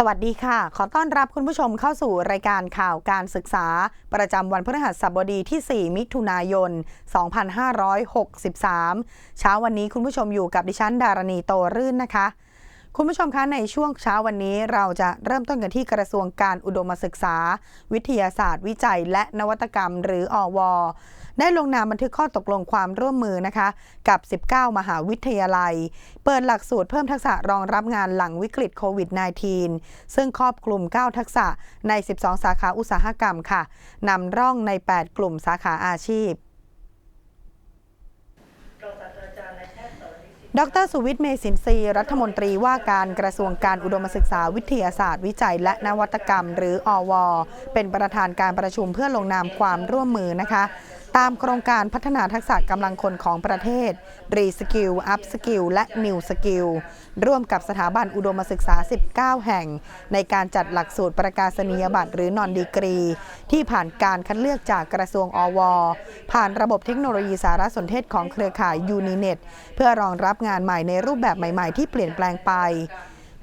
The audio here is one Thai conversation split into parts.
สวัสดีค่ะ ขอต้อนรับคุณผู้ชมเข้าสู่รายการข่าวการศึกษา ประจำวันพฤหัสบดีที่ 4 มิถุนายน 2563 เช้าวันนี้คุณผู้ชมอยู่กับดิฉันดารณีโตรื่นนะคะ คุณผู้ชมคะในช่วงเช้าวันนี้เราจะเริ่มต้นกันที่กระทรวงการอุดมศึกษา วิทยาศาสตร์ วิจัย และนวัตกรรม หรืออวได้ลงนามบันทึกข้อตกลงความร่วมมือนะคะ กับ 19 มหาวิทยาลัย เปิดหลักสูตรเพิ่มทักษะรองรับงานหลังวิกฤตโควิด -19 ซึ่งครอบคลุม 9 ทักษะใน 12 สาขาอุตสาหกรรมค่ะนำร่องใน 8 กลุ่มสาขาอาชีพ ดรสุวิทย์เมสินทรีรัฐมนตรีว่าการกระทรวงการอุดมศึกษาวิทยาศาสตร์ วิจัย และนวัตกรรม หรืออว เป็นประธานการประชุมเพื่อลงนามความร่วมมือนะคะ ตามโครงการพัฒนาทักษะกำลังคนของประเทศ รีสกิล อัพสกิล และนิวสกิล ร่วมกับสถาบันอุดมศึกษา 19 แห่ง ในการจัดหลักสูตรประกาศนียบัตรหรือนอนดีกรี ที่ผ่านการคัดเลือกจากกระทรวงอว ผ่านระบบเทคโนโลยีสารสนเทศของเครือข่ายยูนิเน็ตเพื่อรองรับงานใหม่ในรูปแบบใหม่ ๆ ที่เปลี่ยนแปลงไป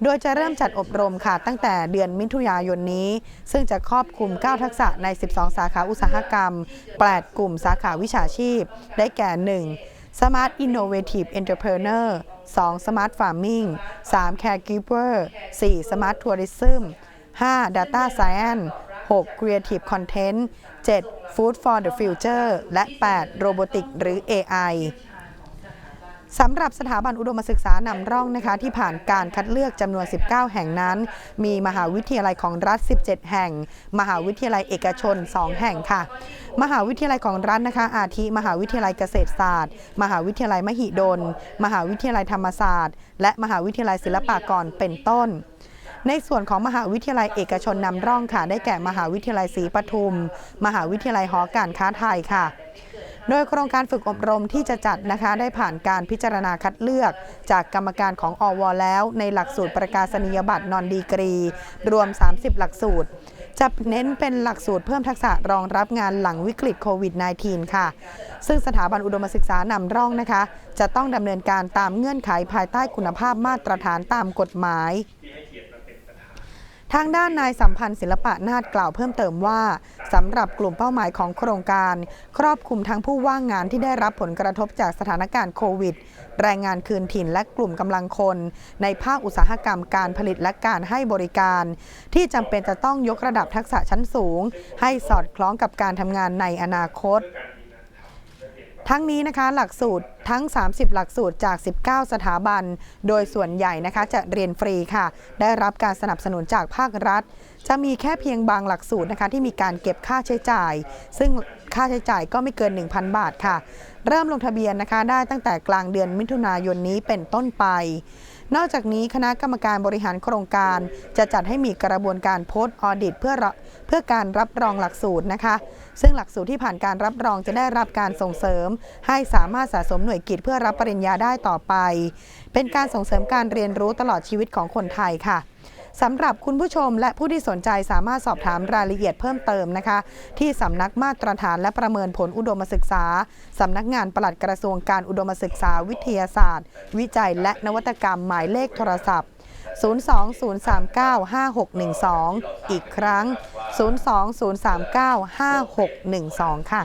โดยจะเริ่มจัดอบรมค่ะตั้งแต่เดือนมิถุนายนนี้ ซึ่งจะครอบคลุม 9 ทักษะใน 12 สาขาอุตสาหกรรม 8 กลุ่มสาขาวิชาชีพ ได้แก่ 1. Smart Innovative Entrepreneur 2. Smart Farming 3. Caregiver 4. Smart Tourism 5. Data Science 6. Creative Content 7. Food for the Future และ 8. Robotic หรือ AI สำหรับสถาบันอุดมศึกษานำร่องนะคะที่ผ่านการคัดเลือกจำนวน 19 แห่งนั้น มีมหาวิทยาลัยของรัฐ 17 แห่ง มหาวิทยาลัยเอกชน 2 แห่งค่ะ มหาวิทยาลัยของรัฐนะคะ อาทิมหาวิทยาลัยเกษตรศาสตร์ มหาวิทยาลัยมหิดล มหาวิทยาลัยธรรมศาสตร์ และมหาวิทยาลัยศิลปากรเป็นต้นในส่วนของมหาวิทยาลัยเอกชนนำร่องค่ะ ได้แก่มหาวิทยาลัยศรีปทุม มหาวิทยาลัยหอการค้าไทยค่ะ โดยโครงการฝึกอบรมที่จะจัดนะคะได้ผ่านการพิจารณาคัดเลือก จากกรรมการของอวแล้ว ในหลักสูตรประกาศนียบัตรนอนดีกรี รวม 30 หลักสูตรจะเน้นเป็นหลักสูตรเพิ่มทักษะรองรับงานหลังวิกฤตโควิด -19 ค่ะ ซึ่งสถาบันอุดมศึกษานำร่องนะคะ จะต้องดำเนินการตามเงื่อนไขภายใต้คุณภาพมาตรฐานตามกฎหมาย ทางด้านนายสัมพันธ์ศิลปะนาฏกล่าวเพิ่มเติมว่าสำหรับกลุ่มเป้าหมายของโครงการ ครอบคลุมทั้งผู้ว่างงานที่ได้รับผลกระทบจากสถานการณ์โควิด แรงงานคืนถิ่นและกลุ่มกำลังคน ในภาคอุตสาหกรรมการผลิตและการให้บริการ ที่จำเป็นจะต้องยกระดับทักษะชั้นสูง ให้สอดคล้องกับการทำงานในอนาคต ทั้งนี้นะคะหลักสูตรทั้ง 30 หลักสูตรจาก 19 สถาบัน โดยส่วนใหญ่นะคะจะเรียนฟรีค่ะ ได้รับการสนับสนุนจากภาครัฐ จะมีแค่เพียงบางหลักสูตรนะคะที่มีการเก็บค่าใช้จ่าย ซึ่งค่าใช้จ่ายก็ไม่เกิน 1,000 บาทค่ะ เริ่มลงทะเบียนนะคะได้ตั้งแต่กลางเดือนมิถุนายนนี้เป็นต้นไป นอกจากนี้คณะกรรมการบริหารโครงการ จะจัดให้มีกระบวนการโพสต์ออดิตเพื่อเพื่อการรับรองหลักสูตรนะคะ ซึ่งหลักสูตรที่ผ่านการรับรองจะได้รับการส่งเสริม ให้สามารถสะสมหน่วยกิจเพื่อรับปริญญาได้ต่อไป เป็นการส่งเสริมการเรียนรู้ตลอดชีวิตของคนไทยค่ะ สำหรับคุณผู้ชมและผู้ที่สนใจสามารถสอบถามรายละเอียดเพิ่มเติมนะคะ ที่สำนักมาตรฐานและประเมินผลอุดมศึกษาสำนักงานปลัดกระทรวงการอุดมศึกษาวิทยาศาสตร์ วิจัยและนวัตกรรมหมายเลขโทรศัพท์ 020395612 อีกครั้ง 020395612 ค่ะ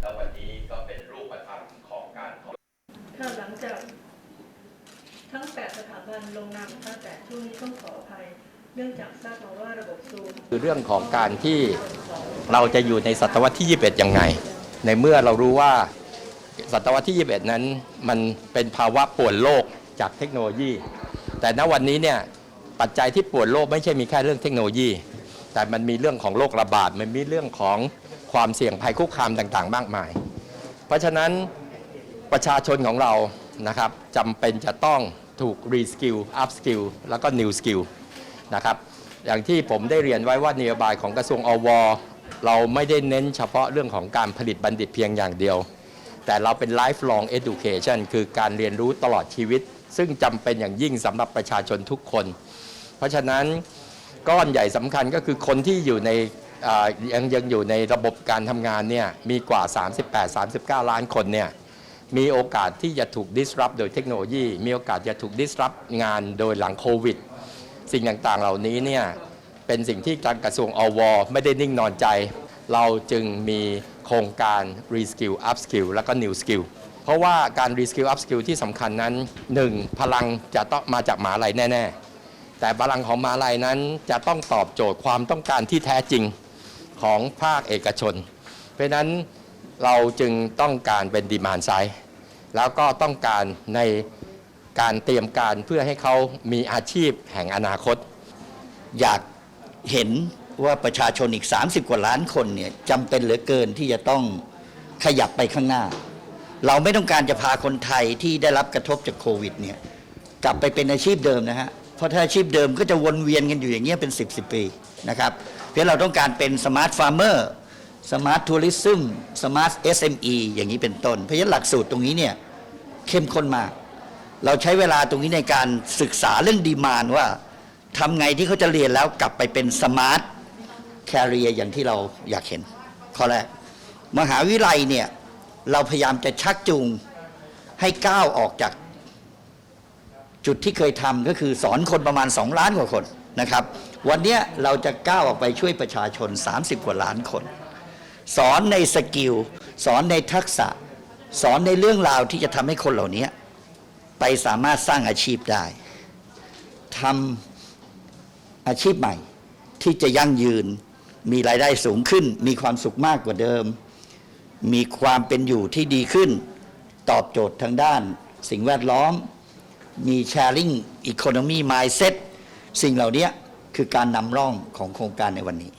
แล้ววันนี้ก็เป็นรูปธรรมของการ ค่ะหลังจากทั้ง 8 สถาบัน ลงนามนะคะแต่ช่วงนี้ต้องขออภัยเนื่องจากทราบมาว่าระบบซูม คือเรื่องของการที่เราจะอยู่ในศตวรรษที่ 21 ยังไง ในเมื่อเรารู้ว่าศตวรรษที่ 21 นั้นมันเป็นภาวะป่วนโลกจากเทคโนโลยี แต่ณวันนี้เนี่ยปัจจัยที่ป่วนโลกไม่ใช่มีแค่เรื่องเทคโนโลยี แต่มันมีเรื่องของโรคระบาด มันมีเรื่องของความเสี่ยงภัยคุกคามต่างๆ มากมาย เพราะฉะนั้นประชาชนของเรานะครับจำเป็นจะต้อง ถูกรีสกิลอัพสกิลแล้วก็นิวสกิลนะครับอย่างที่ผมได้เรียนไว้ว่านโยบายของกระทรวงอว เราไม่ได้เน้นเฉพาะเรื่องของการผลิตบัณฑิตเพียงอย่างเดียว แต่เราเป็น lifelong education คือการเรียนรู้ตลอดชีวิต ซึ่งจำเป็นอย่างยิ่งสำหรับประชาชนทุกคน เพราะฉะนั้นก้อนใหญ่สำคัญก็คือคนที่อยู่ในยังยังอยู่ในระบบการทำงานเนี่ยมีกว่า 38-39 ล้านคนเนี่ย มีโอกาสที่จะถูก disrupt โดยเทคโนโลยี มีโอกาสจะถูก disrupt งานโดยหลังโควิด สิ่งต่างๆเหล่านี้เนี่ยเป็นสิ่งที่การกระทรวงอวไม่ได้นิ่งนอนใจ เราจึงมีโครงการ Reskill Upskill แล้วก็ New Skill เพราะว่าการ Reskill Upskill ที่สำคัญนั้น 1. พลังจะต้องมาจากหมาลัยแน่ ๆ แต่พลังของมาลัยนั้นจะต้องตอบโจทย์ความต้องการที่แท้จริงของภาคเอกชน เพราะนั้น เราจึงต้องการเป็นดีมานไซด์แล้วก็ต้องการในการเตรียมการเพื่อให้เขามีอาชีพแห่งอนาคต อยากเห็นว่าประชาชนอีก 30 กว่าล้านคนเนี่ยจำเป็นเหลือเกินที่จะต้องขยับไปข้างหน้า เราไม่ต้องการจะพาคนไทยที่ได้รับกระทบจากโควิดเนี่ยกลับไปเป็นอาชีพเดิมนะฮะ เพราะถ้าอาชีพเดิมก็จะวนเวียนกันอยู่อย่างเงี้ยเป็น 10 10ปีนะครับ เพราะเราต้องการเป็นสมาร์ทฟาร์มเมอร์ สมาร์ททัวริซึมสมาร์ท SME อย่างนี้เป็นต้น เพราะฉะนั้นหลักสูตรตรงนี้เนี่ยเข้มข้นมาก เราใช้เวลาตรงนี้ในการศึกษาเรื่องดีมานว่าทำไงที่เขาจะเรียนแล้วกลับไปเป็นสมาร์ทแคริเออย่างที่เราอยากเห็น ข้อแรก มหาวิทยาลัยเนี่ย เราพยายามจะชักจูงให้ก้าวออกจากจุดที่เคยทำก็คือสอนคนประมาณ 2 ล้านกว่าคนนะครับ วันนี้เราจะก้าวออกไปช่วยประชาชน 30 กว่าล้านคน สอนในสกิล สอนในทักษะ สอนในเรื่องราวที่จะทำให้คนเหล่านี้ไปสามารถสร้างอาชีพได้ทำอาชีพใหม่ ที่จะยั่งยืน มีรายได้สูงขึ้น มีความสุขมากกว่าเดิม มีความเป็นอยู่ที่ดีขึ้น ตอบโจทย์ทางด้าน สิ่งแวดล้อม มี sharing economy mindset สิ่งเหล่านี้คือการนำร่องของโครงการในวันนี้